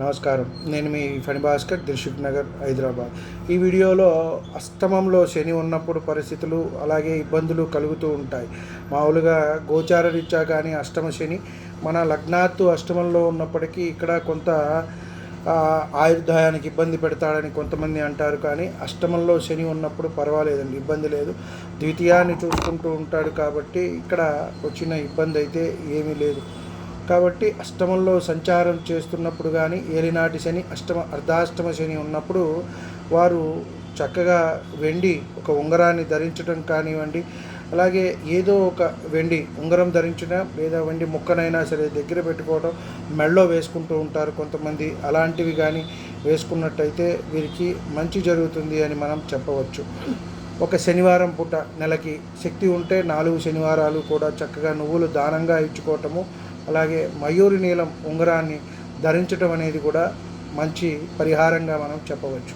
నమస్కారం. నేను మీ ఫణి భాస్కర్ దిల్షుక్ నగర్ హైదరాబాద్. ఈ వీడియోలో అష్టమంలో శని ఉన్నప్పుడు పరిస్థితులు అలాగే ఇబ్బందులు కలుగుతూ ఉంటాయి. మామూలుగా గోచార రీత్యా కానీ అష్టమ శని మన లగ్నాత్తు అష్టమంలో ఉన్నప్పటికీ ఇక్కడ కొంత ఆయుర్దాయానికి ఇబ్బంది పెడతాడని కొంతమంది అంటారు కానీ అష్టమంలో శని ఉన్నప్పుడు పర్వాలేదండి ఇబ్బంది లేదు. ద్వితీయాన్ని చూసుకుంటూ ఉంటాడు కాబట్టి ఇక్కడ వచ్చిన ఇబ్బంది అయితే ఏమీ లేదు. కాబట్టి అష్టమంలో సంచారం చేస్తున్నప్పుడు కానీ ఏలినాటి శని అష్టమ అర్ధాష్టమ శని ఉన్నప్పుడు వారు చక్కగా వెండి ఒక ఉంగరాన్ని ధరించడం కానివ్వండి అలాగే ఏదో ఒక వెండి ఉంగరం ధరించడం లేదా వెండి ముక్కనైనా సరే దగ్గర పెట్టుకోవడం మెళ్ళో వేసుకుంటూ ఉంటారు కొంతమంది. అలాంటివి కానీ వేసుకున్నట్టయితే వీరికి మంచి జరుగుతుంది అని మనం చెప్పవచ్చు. ఒక శనివారం పూట నెలకి శక్తి ఉంటే నాలుగు శనివారాలు కూడా చక్కగా నువ్వులు దానంగా ఇచ్చుకోవటము అలాగే మయూరి నీలం ఉంగరాన్ని ధరించడం అనేది కూడా మంచి పరిహారంగా మనం చెప్పవచ్చు.